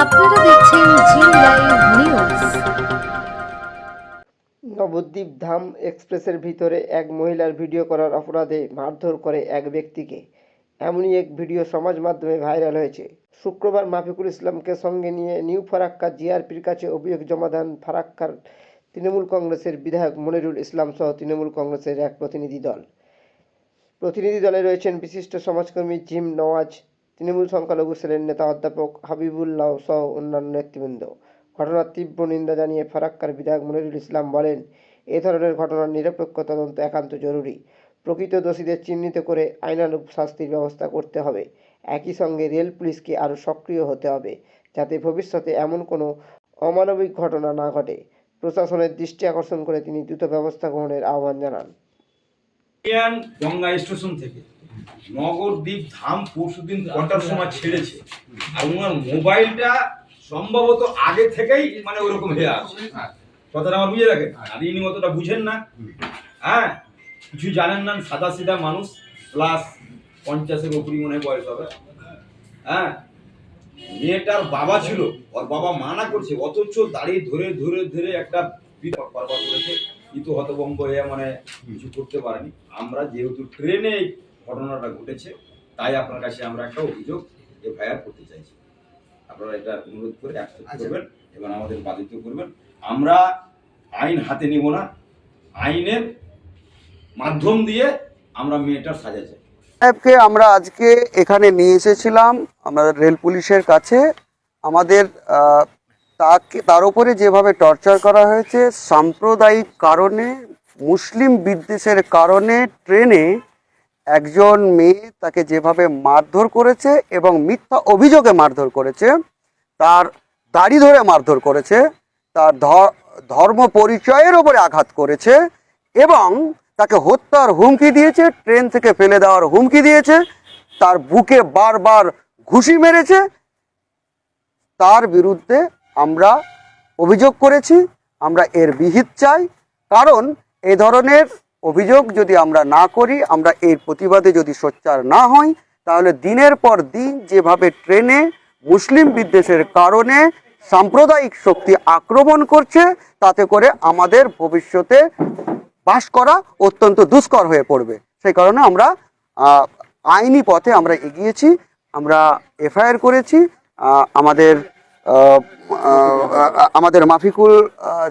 আপনারা দেখছেন Zee live news. Nabadwip Dham এক্সপ্রেসের ভিতরে এক মহিলার ভিডিও করার অপরাধে মারধর করে এক ব্যক্তিকে। এমনই এক ভিডিও সমাজ মাধ্যমে ভাইরাল হয়েছে। শুক্রবার মাফিকুল ইসলামকে সঙ্গে নিয়ে নিউ ফারাক্কা জিআরপির কাছে অভিযোগ জমা দেন ফারাক্কার তৃণমূল কংগ্রেসের বিধায়ক মনিরুল ইসলাম সহ তৃণমূল কংগ্রেসের এক প্রতিনিধি দল। প্রতিনিধি দলে রয়েছেন বিশিষ্ট সমাজকর্মী জিম নওয়াজ তৃণমূল সংখ্যালঘু সেলের নেতা অধ্যাপক হাবিবুল্লাহ সহ অন্যান্য নেতৃবৃন্দ। ঘটনার তীব্র নিন্দা জানিয়ে ফারাক্কার বিধায়ক মনিরুল ইসলাম বলেন, এ ধরনের ঘটনার নিরপেক্ষ তদন্ত একান্ত জরুরি। প্রকৃত দোষীদের চিহ্নিত করে আইনানুগ শাস্তির ব্যবস্থা করতে হবে। একই সঙ্গে রেল পুলিশকে আরও সক্রিয় হতে হবে, যাতে ভবিষ্যতে এমন কোনো অমানবিক ঘটনা না ঘটে। প্রশাসনের দৃষ্টি আকর্ষণ করে তিনি দ্রুত ব্যবস্থা গ্রহণের আহ্বান জানান। গঙ্গা স্টেশন থেকে নগরদ্বীপ ধাম পরশুদিন কটার সময় ছেড়েছে। আর ওনার মোবাইলটা সম্ভবত আগে থেকেই মানে ওরকম হয়ে আছে। কথাটা আমার বুঝে রাখেন? আর ইনি অতটা বুঝেন না। হ্যাঁ কিছু জানেন না সাদা সিধা মানুষ প্লাস পঞ্চাশের উপরই মনে হয় বয়স হবে। হ্যাঁ মেয়েটার বাবা ছিল, ওর বাবা মানা করছে, অথচ দাঁড়িয়ে ধরে ধরে ধরে একটা করেছে। কিন্তু হতভম্ব হয়ে মানে কিছু করতে পারেনি। আমরা যেহেতু ট্রেনে ঘটনাটা ঘটেছে তাই আপনার কাছে আমরা একটা অভিযোগ এফআইআর করতে চাইছি। আপনারা এটা অনুরোধ করে অ্যাকসেপ্ট করবেন এবং আমাদের বাধিত করবেন। আমরা আইন হাতে নিব না আইনের মাধ্যম দিয়ে আমরা মেয়েটার সাজা চাই। সাহেবকে আমরা আজকে এখানে নিয়ে এসেছিলাম আমাদের রেল পুলিশের কাছে। আমাদের তাকে তার উপরে যেভাবে টর্চার করা হয়েছে সাম্প্রদায়িক কারণে মুসলিম বিদ্বেষের কারণে ট্রেনে একজন মেয়ে তাকে যেভাবে মারধর করেছে এবং মিথ্যা অভিযোগে মারধর করেছে, তার দাড়ি ধরে মারধর করেছে, তার ধর্ম পরিচয়ের ওপরে আঘাত করেছে এবং তাকে হত্যার হুমকি দিয়েছে, ট্রেন থেকে ফেলে দেওয়ার হুমকি দিয়েছে, তার বুকে বারবার ঘুষি মেরেছে। তার বিরুদ্ধে আমরা অভিযোগ করেছি, আমরা এর বিহিত চাই, কারণ এই ধরনের অভিযোগ যদি আমরা না করি, আমরা এর প্রতিবাদে যদি সোচ্চার না হই, তাহলে দিনের পর দিন যেভাবে ট্রেনে মুসলিম বিদ্বেষের কারণে সাম্প্রদায়িক শক্তি আক্রমণ করছে, তাতে করে আমাদের ভবিষ্যতে বাস করা অত্যন্ত দুষ্কর হয়ে পড়বে। সেই কারণে আমরা আইনি পথে আমরা এগিয়েছি, আমরা এফআইআর করেছি আমাদের আমাদের মাফিকুল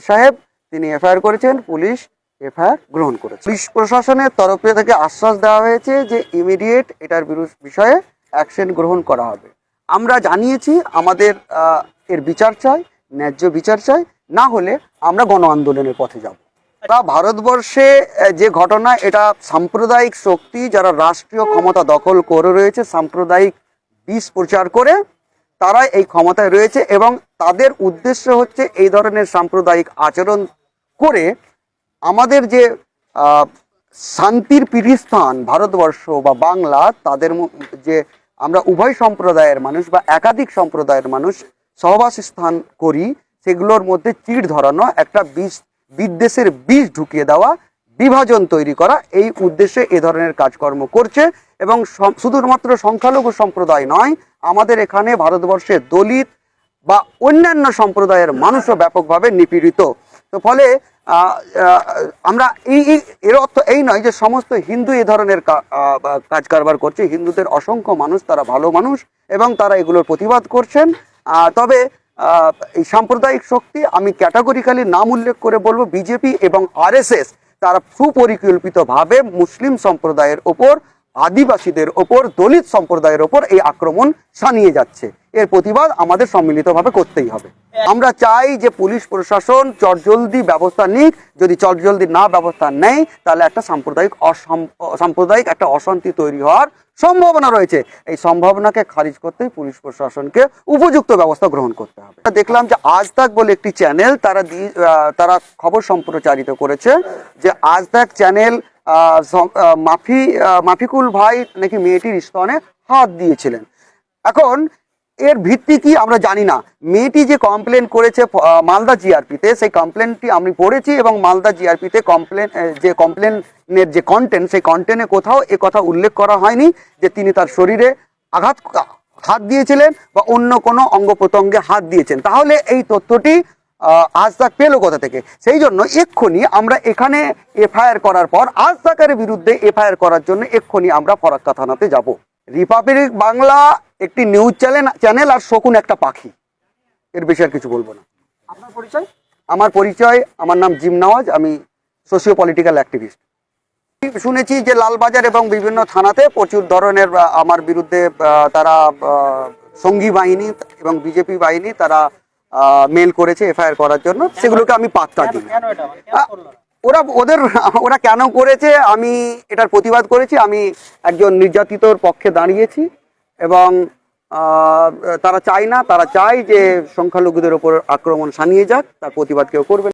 সাহেব, তিনি এফআইআর করেছেন, পুলিশ এফআইআর গ্রহণ করেছে। পুলিশ প্রশাসনের তরফে থেকে আশ্বাস দেওয়া হয়েছে যে ইমিডিয়েট এটার বিষয়ে অ্যাকশন গ্রহণ করা হবে। আমরা জানিয়েছি, আমাদের এর বিচার চাই, ন্যায্য বিচার চাই, না হলে আমরা গণ আন্দোলনের পথে যাব। তা ভারতবর্ষে যে ঘটনা, এটা সাম্প্রদায়িক শক্তি যারা রাষ্ট্রীয় ক্ষমতা দখল করে রয়েছে, সাম্প্রদায়িক বিষ প্রচার করে তারা এই ক্ষমতায় রয়েছে এবং তাদের উদ্দেশ্য হচ্ছে এই ধরনের সাম্প্রদায়িক আচরণ করে আমাদের যে শান্তির পীঠস্থান ভারতবর্ষ বা বাংলা, তাদের যে আমরা উভয় সম্প্রদায়ের মানুষ বা একাধিক সম্প্রদায়ের মানুষ সহবাস স্থান করি, সেগুলোর মধ্যে চিড় ধরানো, একটা বিষ, বিদ্বেষের বিষ ঢুকিয়ে দেওয়া, বিভাজন তৈরি করা, এই উদ্দেশ্যে এ ধরনের কাজকর্ম করছে। এবং শুধুমাত্র সংখ্যালঘু সম্প্রদায় নয়, আমাদের এখানে ভারতবর্ষে দলিত বা অন্যান্য সম্প্রদায়ের মানুষও ব্যাপকভাবে নিপীড়িত। তো ফলে আমরা এই এর অর্থ এই নয় যে সমস্ত হিন্দু এ ধরনের কাজ কারবার করছে। হিন্দুদের অসংখ্য মানুষ, তারা ভালো মানুষ এবং তারা এগুলোর প্রতিবাদ করছেন। তবে এই সাম্প্রদায়িক শক্তি আমি ক্যাটাগরিক্যালি নাম উল্লেখ করে বলব, বিজেপি এবং আরএসএস তারা সুপরিকল্পিতভাবে মুসলিম সম্প্রদায়ের ওপর আদিবাসীদের ওপর, দলিত সম্প্রদায়ের ওপর এই আক্রমণ সানিয়ে যাচ্ছে। এর প্রতিবাদ আমাদের সম্মিলিতভাবে করতেই হবে। আমরা চাই যে পুলিশ প্রশাসন চটজলদি ব্যবস্থা নিক। যদি চটজলদি না ব্যবস্থা নেয়, তাহলে একটা সাম্প্রদায়িক সাম্প্রদায়িক একটা অশান্তি তৈরি হওয়ার সম্ভাবনা রয়েছে। এই সম্ভাবনাকে খারিজ করতেই পুলিশ প্রশাসনকে উপযুক্ত ব্যবস্থা গ্রহণ করতে হবে। দেখলাম যে আজ তাক বলে একটি চ্যানেল তারা তারা খবর সম্প্রচারিত করেছে যে আজ তাক চ্যানেল মাফি মাফিকুল ভাই নাকি মেয়েটির স্তনে হাত দিয়েছিলেন। এখন এর ভিত্তি কি আমরা জানি না। মেয়েটি যে কমপ্লেন করেছে মালদা জিআরপিতে সেই কমপ্লেনটি আমি পড়েছি এবং মালদা জিআরপিতে কমপ্লেন যে কমপ্লেনের যে কন্টেন্ট সেই কন্টেন্টে কোথাও এ কথা উল্লেখ করা হয়নি যে তিনি তার শরীরে আঘাত হাত দিয়েছিলেন বা অন্য কোনো অঙ্গ প্রত্যঙ্গে হাত দিয়েছেন। তাহলে এই তথ্যটি আজ তাক পেল কোথা থেকে? সেই জন্য এক্ষুনি আমরা এখানে এফআইআর করার পর আজ তাকের বিরুদ্ধে এফআইআর করার জন্য এক্ষুনি আমরা ফরাক্কা থানাতে যাব। রিপাবলিক বাংলা একটি নিউজ চ্যানেল চ্যানেল আর শকুন একটা পাখি। এর বেশি আর কিছু বলব না। আপনার পরিচয়? আমার পরিচয় আমার নাম জিম নওয়াজ আমি সোশিও পলিটিক্যাল অ্যাক্টিভিস্ট শুনেছি যে লালবাজার এবং বিভিন্ন থানাতে প্রচুর ধরনের আমার বিরুদ্ধে তারা সঙ্গী বাহিনী এবং বিজেপি বাহিনী তারা মেল করেছে এফআইআর করার জন্য সেগুলোকে আমি পাত্তা দিই ওরা ওদের ওরা কেন করেছে আমি এটার প্রতিবাদ করেছি আমি একজন নির্যাতিতর পক্ষে দাঁড়িয়েছি এবং তারা চায় না তারা চায় যে সংখ্যালঘুদের ওপর আক্রমণ সানিয়ে যাক তার প্রতিবাদ কেউ করবে।